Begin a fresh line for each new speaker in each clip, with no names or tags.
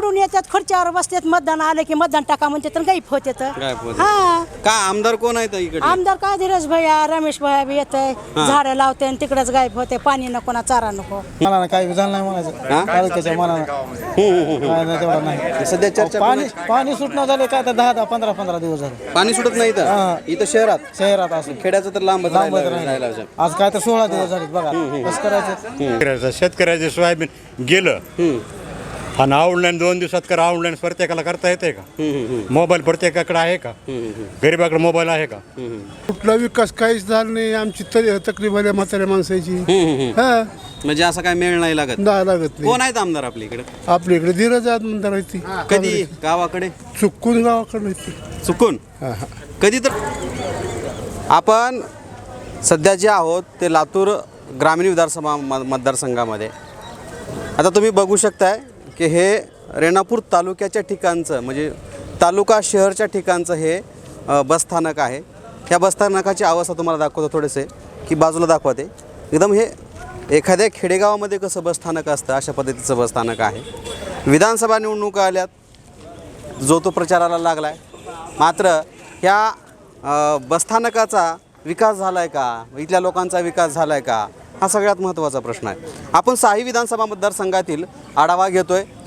निवडून येतात खुर्च्यावर बसतात मतदान आलं की मतदान टाका म्हणते तर गायब होते तर
गायब होते.
हा.
का आमदार कोण आहेत इकडे?
आमदार काय धीरज भैया रमेश भैया बी येत झाडं लावते आणि तिकडेच गायब होते पाणी नको ना चारा नको.
मनानं काही झालं नाही म्हणायचं. तालुक्याच्या मनानं? काय नाही तेवढं नाही.
सध्या चर्चा
पाणी पाणी सुटणं झाले काय तर दहा दहा पंधरा पंधरा दिवस झाले.
पाणी सुटत नाही
हा.
इथं इथं शहरात?
शहरात असं.
खेड्याचं तर लांबच
लांबच
राहिलं-
राहिलं.
राहिलं असेल.
आज काय तर सोळा दिवस झाले बघा. कसं करायचं?
शेतकऱ्याचं शेतकऱ्याचे सोयाबीन गेलं. आणि ऑनलाईन दोन दिवसात करा ऑनलाईन प्रत्येकाला करता येते का? मोबाईल प्रत्येकाकडे आहे का? गरीबाकडे मोबाईल आहे का?
कुठला विकास काहीच झाला नाही आमची तरी तकलीफ आल्या म्हाताऱ्या माणसाची. हा.
म्हणजे असं काय मेळ नाही लागत?
दहा लागत नाही.
कोण आहेत आमदार आपल्या इकडे?
आपल्या इकडे धीरज आत म्हणता ती.
कधी? गावाकडे?
चुकून गावाकडे
चुकून? कधी तर? आपण सध्या जे आहोत ते लातूर ग्रामीण विधानसभा मतदारसंघामध्ये. आता तुम्ही बघू शकताय की हे रेणापूर तालुक्याच्या ठिकाणचं म्हणजे तालुका शहरच्या ठिकाणचं हे बसस्थानक आहे. ह्या बसस्थानकाची अवस्था तुम्हाला दाखवतो थोडेसे की बाजूला दाखवते. एकदम हे एखाद्या खेडेगावामध्ये कसं बसस्थानक असतं अशा पद्धतीचं बसस्थानक आहे. विधानसभा निवडणुका आल्यात जो तो प्रचाराला लागला आहे मात्र ह्या बसस्थानकाचा विकास झाला आहे का? इथल्या लोकांचा विकास झाला आहे का? हा सगळ्यात महत्त्वाचा प्रश्न आहे. आपण साही विधानसभा मतदारसंघातील आढावा घेतो आहे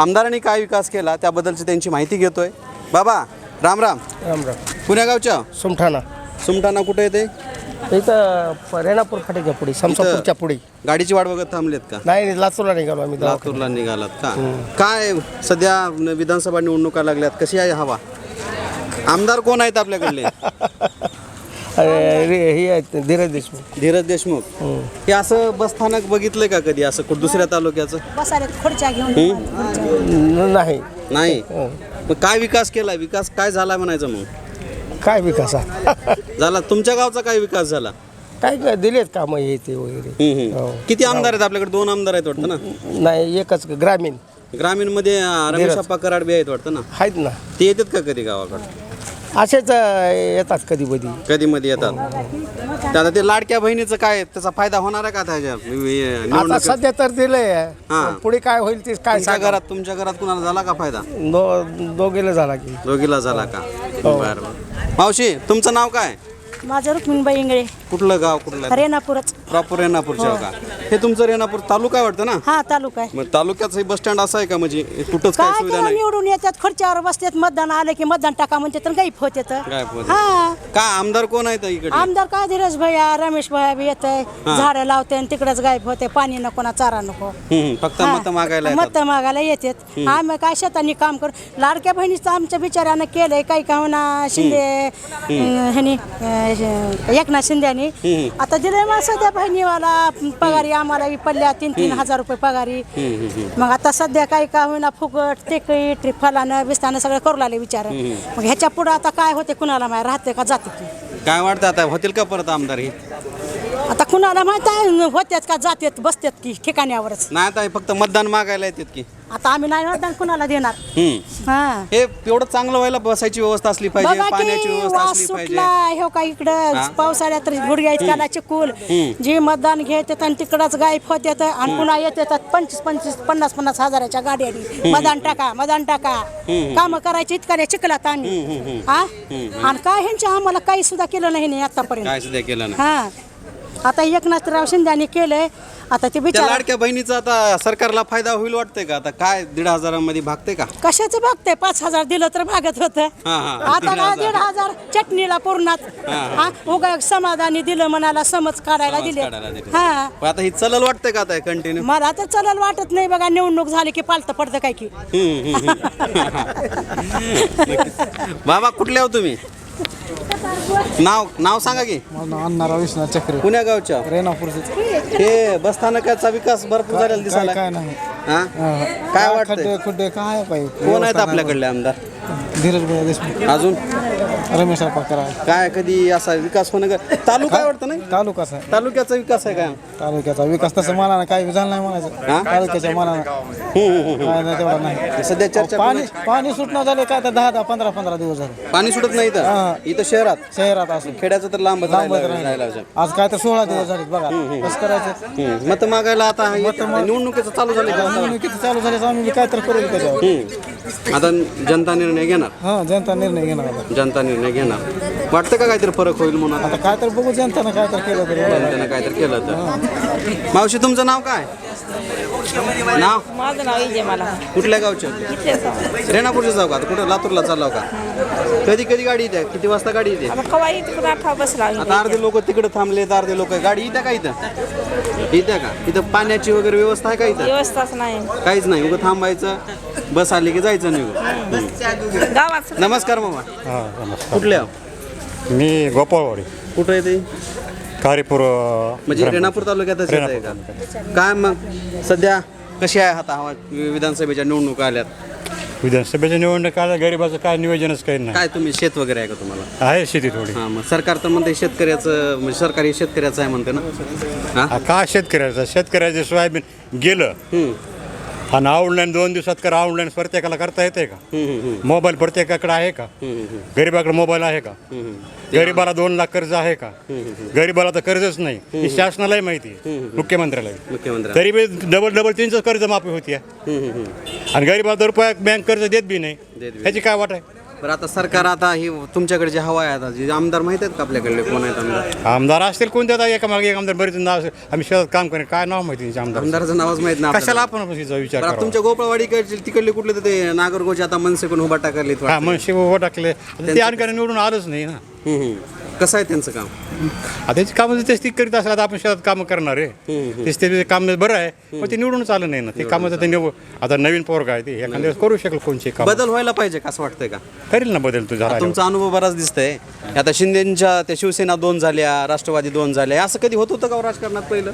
आमदारांनी काय विकास केला त्याबद्दलची त्यांची माहिती घेतोय. बाबा राम राम.
राम राम.
पुण्या गावच्या?
सुमठाणा.
सुमटाणा कुठे येते
इथं प- रेणापूर फाटीच्या पुढे समसापूरच्या पुढे.
गाडीची वाट बघत थांबलेत का?
नाही नाही, लातूरला निघालो आम्ही दवाखान्यात.
लातूरला निघालात का? काय सध्या विधानसभा निवडणुका लागल्यात? कशी आहे हवा? आमदार कोण आहेत आपल्याकडले?
हे आहेत, धीरज देशमुख.
धीरज देशमुख. हे असं बसस्थानक बघितलंय का कधी असं कुठं दुसऱ्या तालुक्याचं?
बसायला खुर्च्या घेऊन
न- नाही.
नाही? मग काय विकास केलाय? विकास काय झाला म्हणायचं मग?
काय विकास?
झाला. तुमच्या गावचा काय विकास झाला?
काय काय दिलेत कामं हे ते वगैरे.
हम्म, हम्म.
हो.
किती आमदार आहेत आपल्याकडे? दोन आमदार आहेत वाटतं ना?
नाही एकच ग्रामीण.
ग्रामीणमध्ये रमेश अप्पा कराड बी आहेत वाटतं ना?
आहेत ना.
ते येतात का कधी गावाकडे?
असेच येतात कधी कधी
कधी मध्ये येतात. ते आता ते लाडक्या बहिणीचं काय त्याचा फायदा होणार आहे का त्याच्या
आता
निवडणुकीत?
सध्या तर दिलंय.
हा.
पुढे काय होईल ते काय
तुमच्या
सांगा.
घरात तुमच्या घरात कुणाला झाला का फायदा?
दो दोघीला झाला की.
दोघीला झाला का? बरं बरं. मावशी तुमचं नाव काय?
माझं रुक्मिणबाई इंगळे.
कुठलं गाव कुठलं?
रेणापूरच.
प्रॉपर रेणापूरच्या का? हे तुमचं रेणापूर तालुका आहे वाटतं ना?
हा तालुका आहे.
मग तालुक्याचं बस स्टँड असं आहे का? म्हणजे कुठंच काय
काय
सुविधा नाही?
निवडून येतात खुर्च्यावर बसतात मतदान आलं की मतदान टाका म्हणते तर गायब होते
होते.
हा.
का आमदार कोण आहेत इकडे?
आमदार काय धीरज भैया रमेश भैया बी येत झाडं लावते आणि तिकडेच गायब होते. पाणी नको ना चारा नको.
हम्म, फक्त मत मागायला
मत
येतात
मागायला येतात. आम्ही काय शेतांनी काम करू? लाडक्या बहिणीचं आमच्या बिचाऱ्यानं केलंय काही का शिंदे अं, ह्यानी अं, एकनाथ शिंद्यानी आता दिलंय मग सध्या बहिणीवाला पगारी आम्हाला बी पडल्या तीन तीन हजार रुपये पगारी. मग आता सध्या काही का होईना फुकट तिकीट फलानं बिस्तानं सगळं करू लागले विचार. मग ह्याच्या पुढं आता काय होते कुणाला माहिती? राहते का जाते की?
काय वाटतं आता? होतील का परत आमदार हे?
आता कुणाला माहीत आहे होत्यात का जात्यात बसतात की ठिकाण्यावरच.
नाही आता हे फक्त मतदान मागायला येतात की.
आता आम्ही नाही मतदान कुणाला देणार.
हम्म.
हा.
हे एवढं चांगलं व्हायला बसायची व्यवस्था असली पाहिजे
बघा
पाण्याची
की
व्यवस्था
वास
असली पाहिजे.
सुटला हो का इकडं? पावसाळ्यात तर गुडघ्या इतकाला चिकूल जे मतदान घेतात आणि तिकडंच गायब होतात आणि पुन्हा येतात पंचवीस पंचवीस पन्नास पन्नास हजाराच्या गाड्यानी. मतदान टाका मतदान टाका. काम करायची इतकाल्या चिखलात आम्ही. हा? आणि काय ह्यांच्या आम्हाला काही सुद्धा केलं नाही आतापर्यंत.
काय सुद्धा केलं नाही.
हा. आता एकनाथराव शिंद्याने केलंय. आता ते
त्या
बिचार
लाडक्या बहिणीचा आता सरकारला फायदा होईल वाटतंय का? आता काय दीड हजारामध्ये भागते का?
कशाचं बघते पाच हजार दिलं तर भागत होत.
हा, हा.
आता काय दीड हजार. चटणीला पूर्णात. हा उगा समाधानी दिलं मनाला समज काढायला दिले.
काढायला दिले.
हा.
पण आता ही चलल वाटतंय का आता कंटिन्यू
मला तर चलल वाटत नाही बघा निवडणूक झाली की पालतं पडतं काय की.
बाबा कुठले हो तुम्ही? नाव नाव सांगा की.
अन्नारा विश्वनाथ चक्र.
पुण्या गावच्या.
रेणापूरचे.
हे बसस्थानकाचा विकास भरपूर झालेला दिसायला.
काय नाही.
हा? काय
खड्डे खुड्डे काय पाहिजे
कोण आहेत आपल्याकडले आमदार?
धीरज भाई देशमुख.
अजून?
रमेश करा
काय कधी असा विकास होणं का- तालुका वाटतं नाही?
तालुकाच आहे.
तालुक्याचा विकास आहे काय
तालुक्याचा विकास तसं मानानं काही झालं नाही म्हणायचं? तालुक्याच्या मानानं काय नाही तेवढा नाही.
सध्या चर्चा
पाणी पाणी सुटणं झाले काय तर दहा दहा पंधरा पंधरा दिवस झाले.
पाणी सुटत नाही
हा.
इथं इथं शहरात?
शहरात असं
खेड्याचं तर लांबच
लांबच
राहिलं-
राहिलं.
राहिलं असेल.
आज काय तर सोळा दिवस झाले बघा. कसं करायचं?
हम्म. मत मागायला आता हे- निवडणुकीचं चालू झालं का?
निवडणुकीचं चालू झाले आम्ही काय तर करू त्याच्यावर
हम्म. आता जनता निर्णय घेणार?
हा जनता निर्णय घेणार आता.
जनता निर्णय घेणार. वाटतं का काहीतरी फरक होईल म्हणून आता?
काय तर बघू जनतानं काय तर केलं तरी.
जनतेनं काहीतरी केलं तर. मावशी तुमचं नाव काय? नाव?
माझं नाव इजे मला.
कुठल्या गावचे? रेणापूरचे जाऊ का? आता कुठं लातूरला चाललाव का? कधी कधी गाडी येते? किती वाजता गाडी येते?
आता कवा इथे आठवा बसला
आता अर्धे लोक तिकडे थांबले तर अर्धे लोक. गाडी येत्या का इथं? येत्या का? इथं पाण्याची वगैरे व्यवस्था आहे का इथं?
व्यवस्थाच नाही.
काहीच नाही. उगं थांबायचं. बस आली की जायचं निघून
गावात
नमस्कार मामा.
हां नमस्कार.
कुठल्या
मी गोपाळवाडी.
कुठं आहे ते?
कारीपूर
म्हणजे रेणापूर तालुक्यातच येत आहे का काय मग? सध्या कशी आहे आता हवा विधानसभेच्या निवडणुका आल्यात?
विधानसभेच्या निवडणुकाला गरिबाचं काय नियोजनच काही नाही.
काय तुम्ही शेत वगैरे आहे का तुम्हाला?
आहे शेती थोडी.
हा मग सरकार तर म्हणते शेतकऱ्याचं म्हणजे सरकार हे शेतकऱ्याचं आहे म्हणते ना? हा?
हा, का शेतकऱ्याचं? शेतकऱ्याचे सोयाबीन गेलं.
हम्म.
आणि ऑनलाईन दोन दिवसात करा ऑनलाईन प्रत्येकाला करता येते का? मोबाईल प्रत्येकाकडे आहे का? गरिबाकडे मोबाईल आहे का. गरिबाला दोन लाख कर्ज आहे का? गरिबाला तर कर्जच नाही. ही शासनालाही माहिती आहे. मुख्यमंत्र्यालाही.
मुख्यमंत्री
तरी बी डबल डबल तीनच कर्ज माफी होती आणि गरिबाला तर रुपया बँक कर्ज देत बी नाही. ह्याची काय वाट आहे?
बरं आता सरकार आता हे तुमच्याकडे जे हवा आहे आता जे आमदार माहीत आहेत का आपल्याकडले कोण आहेत आमदार
आमदार असतील कोणत्या आता एका मागे एक आमदार बरेच नाव असेल. आम्ही शेतात काम करेन काय नाव माहिती त्यांच्या आमदार
आमदाराचं नावच माहीत नाही
कशाला. आपण तिचा विचार
बरं, आता
करावा?
तुमच्या गोपाळवाडीकडचे तिकडले कुठले तर ते नागरगोचे आता मनसे कोण उभा टाकले
हा मग शिव उभं टाकले आता ते आणखी निवडून आलंच नाही ना
कसं आहे त्यांचं काम?
आता त्याची कामं तेच ती करीत असला आपण शेतात कामं करणार आहे. तेच ते काम बरं आहे पण ते निवडूनच आलं नाही ना. ते कामं ते निव आता नवीन पोरग आहे ते एखाद्या दिवस करू शकेल कोणचे काम.
बदल व्हायला पाहिजे का असं वाटतंय का?
करेल ना बदल तू झाला
तुमचा अनुभव बराच दिसतंय. आता शिंदेच्या त्या शिवसेना दोन झाल्या राष्ट्रवादी दोन झाल्या असं कधी होत होतं का हो राजकारणात पहिलं?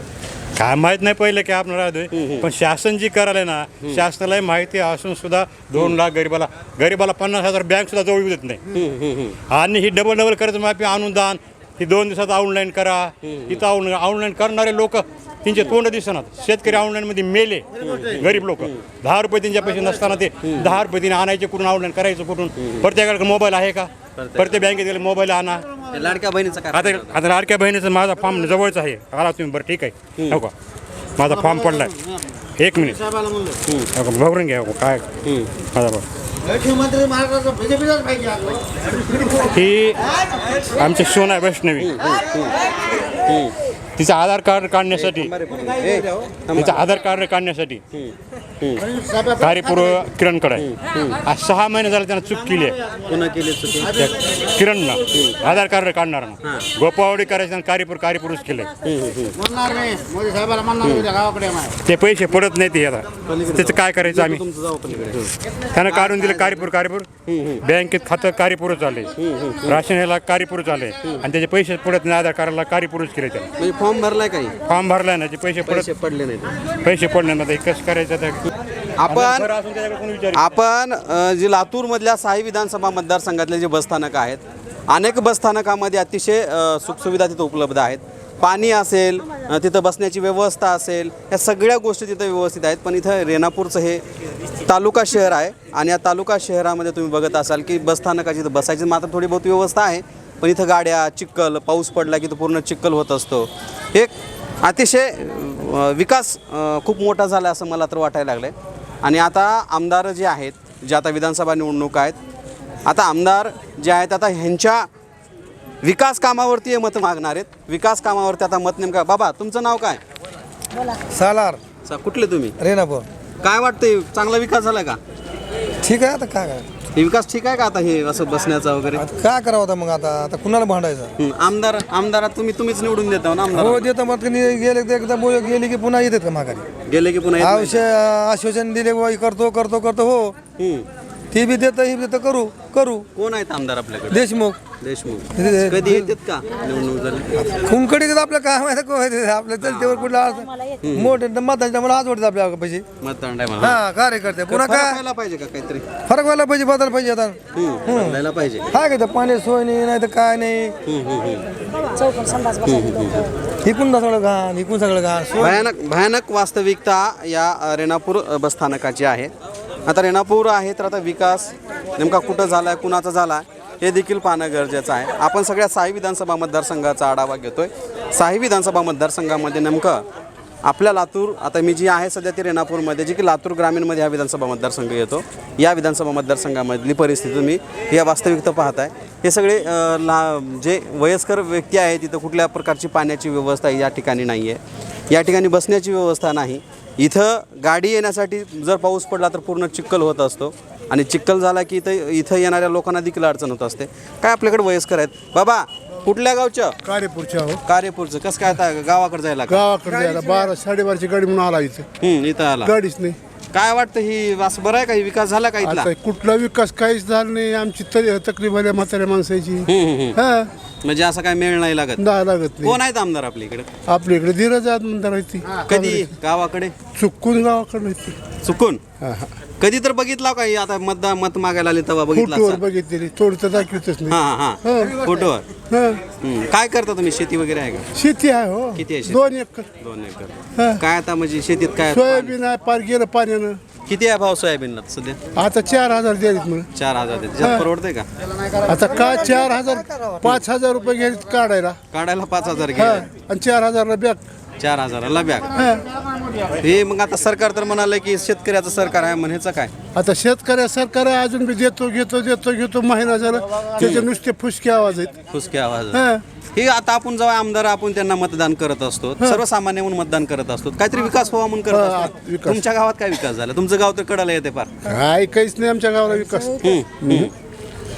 काय माहीत नाही पहिलं की आपण राहतोय. पण शासन जी करायला ना शासनालाही माहिती असून सुद्धा दोन लाख गरीबाला गरीबाला पन्नास हजार बँक सुद्धा जवळ देत नाही. आणि ही डबल डबल कर्जमाफी अनुदान ही दोन दिवसात ऑनलाईन करा. इथं ऑनलाईन ऑनलाईन करणारे लोक त्यांचे तोंड दिसणार शेतकरी ऑनलाईन मध्ये मेले. गरीब लोक. दहा रुपये त्यांच्या पैसे नसताना ते दहा रुपये तिने आणायचे कुठून ऑनलाईन करायचं कुठून? प्रत्येकाकडे मोबाईल आहे का? प्रत्येक बँकेत गेले मोबाईल आणा.
ते लाडक्या बहिणीचं काय
आता आता लाडक्या बहिणीचं माझा फॉर्म जवळच आहे. आला तुम्ही बरं ठीक आहे. हो का माझा फॉर्म पडलाय. एक मिनिट. हो का, भरून घ्या हो का, काय माझा बरं ही आमची सोना वैष्णवी. तिचं आधार कार्ड काढण्यासाठी तिचं आधार कार्ड काढण्यासाठी कार्यपूर्व किरणकडे आहे. आज सहा महिने झाले त्यानं चूक केली आहे.
पुन्हा केली चुकी.
त्या किरणला आधार कार्ड काढणार ना. गोपावाडी करायचं कार्यपूर कार्यपूरच केलंय. ते पैसे पडत नाही ते आता. त्याचं काय करायचं आम्ही?
तुमचं जाऊ पलीकडे.
त्यानं काढून दिलं कार्यपूर कार्यपूर बँकेत खातं कार्यपूरच आले राशन ह्याला कार्यपूरच आले आणि त्याचे पैसे पडत नाही आधार कार्डला कार्यपूरच केले त्याला.
म्हणजे फॉर्म भरलाय काही?
फॉर्म भरलाय ना ते पैसे
पैसे
पडत
पडले नाही.
पैसे पडले ना ते कसं करायचं आता?
आपण आपण जे लातूरमधल्या साई विधानसभा मतदारसंघातले जे बसस्थानकं आहेत अनेक बसस्थानकामध्ये अतिशय सुखसुविधा तिथं उपलब्ध आहेत. पाणी असेल तिथं बसण्याची व्यवस्था असेल या सगळ्या गोष्टी तिथं व्यवस्थित आहेत. पण इथं रेणापूरचं हे तालुका शहर आहे आणि या तालुका शहरामध्ये तुम्ही बघत असाल की बसस्थानकाची इथं बसायची मात्र थोडी बहुत व्यवस्था आहे. पण इथं गाड्या चिक्कल पाऊस पडला की तो पूर्ण चिक्कल होत असतो. एक अतिशय विकास खूप मोठा झाला असं मला तर वाटायला लागलं आहे आणि आता आमदार जे आहेत जे आता विधानसभा निवडणूक आहेत आता आमदार जे आहेत आता ह्यांच्या विकास कामावरती हे मत मागणार आहेत. विकास कामावरती आता मत नेमका बाबा तुमचं नाव काय?
सालार.
सा- कुठले तुम्ही?
रेणापूर.
काय वाटतंय चांगला विकास झाला का?
ठीक आहे आता काय
हे विकास ठीक आहे का आता हे असं बसण्याचा वगैरे?
आता काय करावं आता मग आता? आता कुणाला भांडायचं?
हं, आमदार आमदारात तुम्ही तुम्हीच निवडून देता ना
हो
आमदार
देतो मग. गेले की एकदा बोल गेले की पुन्हा येतात का माघारी?
गेले की पुन्हा येत नाही.
आश्वासन आश्वासन दिले बुवा, हे करतो करतो करतो हो.
हं.
ती बी देतं ही बी देतं करू करू.
कोण आहेत आमदार आपल्याकडे?
देशमुख.
देशमुख.
दे-
कधी येतात का निवडणूक झाली?
आपलं काय माहिती आपल्या चलतेवर कुठला मोठे मतदान मला आज वाटतं आपल्या पैसे
मतदान टायमाला.
हा कार्यकर्ते. पुन्हा
फरक
काय?
व्हायला पाहिजे का काहीतरी?
फरक व्हायला पाहिजे बदल पाहिजे आता.
हम्म, बदलायला पाहिजे.
काय काय पाणी सोय नाही नाही तर काय नाही.
चौकून संडास बसायचे लोकं.
इकून सगळं घाण? इकून सगळं घाण? सोय
भयानक भयानक वास्तविकता या अ, रेणापूर अ, बसस्थानकाची आहे. आता रेणापूर आहे तर आता विकास नेमका कुठं झाला आहे कुणाचा झाला आहे हे देखील पाहणं गरजेचं आहे. आपण सगळ्या साई विधानसभा मतदारसंघाचा आढावा घेतो आहे साई विधानसभा मतदारसंघामध्ये नेमकं आपल्या लातूर आता मी जी आहे सध्या ती रेणापूरमध्ये जी की लातूर ग्रामीणमध्ये हा विधानसभा मतदारसंघ येतो. या विधानसभा मतदारसंघामधली परिस्थिती तुम्ही या वास्तविकता पाहत आहे हे सगळे ला जे वयस्कर व्यक्ती आहे तिथं कुठल्या प्रकारची पाण्याची व्यवस्था या ठिकाणी नाही आहे या ठिकाणी बसण्याची व्यवस्था नाही. इथं गाडी येण्यासाठी जर पाऊस पडला तर पूर्ण चिखल होत असतो. आणि चिखल झाला की इथं इथं येणाऱ्या लोकांना देखील अडचण होत असते. काय आपल्याकडे वयस्कर आहेत? बाबा कुठल्या गावच्या
कार्यपूरच्या हो
कार्यपूरचं. कसं काय आता गावाकडे जायला का
गावाकडे जायला बारा साडेबाराची गाडी म्हणून आला इथं.
हम्म, इथं आला.
गाडीच नाही.
काय वाटतं ही असं बरं आहे का? ही विकास झाला का इथला?
आता कुठला विकास काहीच झाला नाही. आमची तरी तकलीफ आल्या म्हाताऱ्या माणसाची.
हम्म, हम्म, हम्म.
हा.
म्हणजे असं काय मेळ नाही लागत.
दहा लागत नाही.
कोण आहेत आमदार आपल्या इकडे?
आपल्या इकडे धीरज म्हणता राहते
कधी? गावाकडे?
चुकून गावाकडे
चुकून? कधी तर बघितला का ही आता मतदा मत मागायला आले तेव्हा बघितला
फोटोवर? बघितलेली थोडं तर दाखवतच
हा
नाही
हा. हा. फोटोवर?
हा.
हम्म. काय करता तुम्ही? शेती वगैरे आहे का?
शेती आहे हो.
किती आहे शेती?
दोन एकर.
दोन
हा.
एकर काय आता म्हणजे शेतीत काय
सोयाबीन आहे पार गेलं पाण्यानं.
किती आहे भाव सोयाबीनला सध्या?
आता चार हजार म्हणूं
चार हजार. त्याच्यात परवडतंय का?
आता का चार हजार पाच हजार रुपये घ्यायचे काढायला.
काढायला पाच हजार
हा.
घे
आणि चार हजारला बॅग
चार हजाराला बॅग.
हा
मग आता सरकार तर म्हणाले की शेतकऱ्याचं सरकार आहे म्हणायचं काय?
आता शेतकऱ्या सरकार अजून बी देतो घेतो देतो घेतो महिना झाला त्याचे नुसते फुसके आवाज आहेत.
फुसके आवाज.
हा.
हे आता आपण जेव्हा आमदार आपण त्यांना मतदान करत असतो सर्वसामान्य म्हणून मतदान करत असतो काहीतरी विकास व्हावा म्हणून करत
हा,
असतो.
विकास.
तुमच्या गावात काय विकास झाला? तुमचं गाव तर कडाला येते फार.
काय काहीच नाही आमच्या गावाला विकास.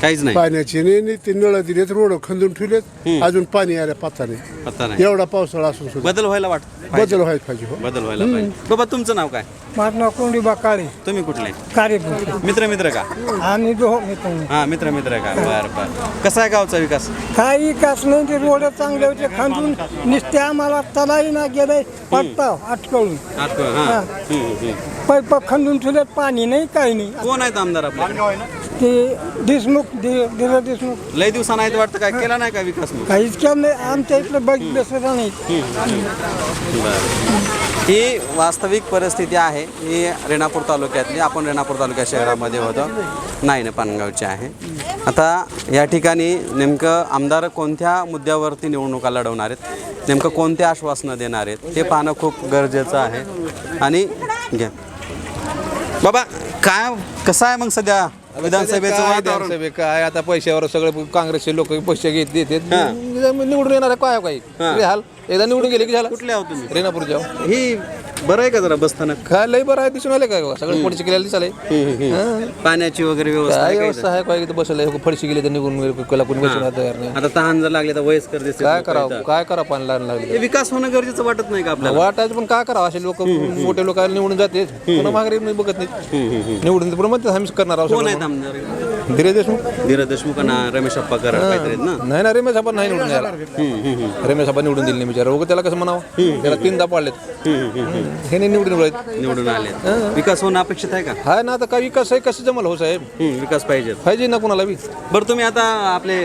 काहीच नाही.
पाण्याचे नाही नाही ते नळ दिलेत रोड खंदून ठेवलेत अजून पाणी आल्या पत्ता नाही.
पत्ता नाही.
एवढा पावसाळा असून सुद्धा.
बदल व्हायला वाट
बदल व्हायला पाहिजे हो.
बदल व्हायला पाहिजे. बाबा तुमचं नाव काय?
माझं नाव कोंडीबा काळे
तुम्ही कुठले?
कार्यपूर
मित्र मित्र का
आम्ही दो मित्र.
हा मित्र मित्र का? बर बर. कसा आहे गावचा विकास?
काही विकास नाही ते रोड चांगले होते खांदून नुसते आम्हाला तलाही ना गेले पडता अटकळून
आठवण, हा. हम्म, हम्म.
पैप खंदून ठेवलेत पाणी नाही काही नाही.
कोण आहेत आमदार आपले
ते देशमुख दे- धीरज देशमुख.
लय दिवसांना आहेत वाटतं काय? केला नाही का विकास मग?
काहीच केलं नाही. आमच्या इकडे बघितलं सुद्धा नाही.
ही वास्तविक परिस्थिती आहे. ही रेणापूर तालुक्यातली. आपण रेणापूर तालुक्या शहरामध्ये होतो. नाही ना पानगावची आहे. आता या ठिकाणी नेमकं आमदार कोणत्या मुद्द्यावरती निवडणुका लढवणार आहेत? नेमकं कोणते आश्वासनं देणार आहेत? हे पाहणं खूप गरजेचं आहे. आणि घ्या. बाबा काय कसं आहे मग सध्या? विधानसभेचं
काय
वातावरण?
काय आता पैशावर सगळे काँग्रेसचे लोक पैसे घेत देतात निवडून येणार आहे काय काही लय हाल? एकदा निवडून गेले की झालं?
कुठले आहोत तुम्ही?
रेणापूरच्या
ही बरं आहे का जरा बसताना?
काय लय बरं आहे दिसून आले काय सगळे फडशी केलेले दिसाले
पाण्याची वगैरे व्यवस्था आहे
काय व्यवस्था आहे काय इथं फडशी गेले तर निघून गेले, कोणाला कोणी बसून नाही?
आता तहान जर लागले तर वयस्कर दिसते
काय करावं. काय करा पाणी लागलं लागले?
हे विकास होणं गरजेचं वाटत नाही का आपल्याला?
वाटायचं पण काय करावं? असे लोक मोठे लोक निवडून जाते. पुन्हा माघारी नाही बघत नाही. निवडून पुन्हा म्हणते करणार आहोत
कोण आहेत
सगळं.
आमदार
धीरे देशमुख?
धीरज देशमुख ना रमेश अप्पा कराड काहीतरी आहेत ना?
नाही ना रमेश आपण नाही निवडून यायला रमेश आपण निवडून दिले नाही बिचारा. त्याला कसं म्हणावं? त्याला तीनदा पाडलेत हे नाही निवडून
निवडून आले विकास होणं अपेक्षित आहे का?
हाय ना आता काय विकास आहे कसं जमल हो साहेब?
विकास पाहिजे.
पाहिजे ना कुणाला बी.
बरं तुम्ही आता आपले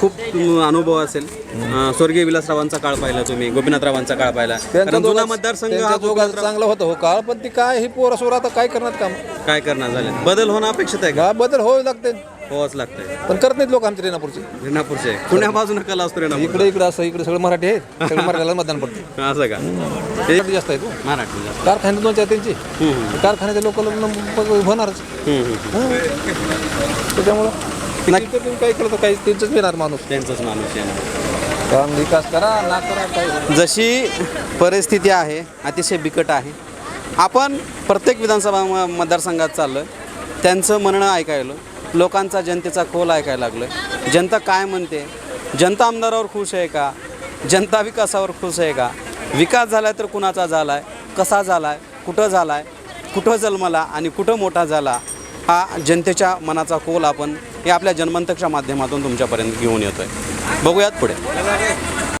खूप अनुभव असेल. अं, स्वर्गीय विलासरावांचा काळ पाहिला तुम्ही गोपीनाथरावांचा काळ पाहिला. कारण जुना मतदारसंघ हा गोपीनाथराव-
चांगलं होतं हो काळ पण ती काय ही पोरं सोर आता काय करणार काम?
काय करणार झाले. बदल होणं अपेक्षित आहे का?
बदल हो लागते.
होच लागतंय.
पण करत नाहीत लोक आमच्या रेणापूरचे.
रेणापूरचे. पुण्या बाजून कला असतो रेणापूर.
इकडे इकडे असं इकडे सगळं मराठी आहे सगळं मराठीला मतदान पडतं.
असं का? ते
मराठी जास्त आहे तो
मराठी जास्त.
कारखाने दोन चार त्यांचे. कारखान्याच्या लोक होणारच. त्याच्यामुळं किती तर तुम्ही काही केलं तर काही त्यांचंच येणार माणूस.
त्यांचाच माणूस
काम विकास करा ना करा काय
जशी परिस्थिती आहे अतिशय बिकट आहे. आपण प्रत्येक विधानसभा म- मतदारसंघात चाललो त्यांचं म्हणणं ऐकायला. लोकांचा जनतेचा खोल ऐकायला लागलं जनता काय म्हणते? जनता आमदारावर खुश आहे का? जनता विकासावर खुश आहे का? विकास झाला तर कुणाचा झाला आहे कसा झाला आहे कुठं झाला आहे कुठं जन्मला आणि कुठं मोठा झाला? हा जनतेच्या मनाचा कोल आपण हे आपल्या जन्मंतकच्या माध्यमातून तुमच्यापर्यंत घेऊन येतो आहे बघूयात पुढे.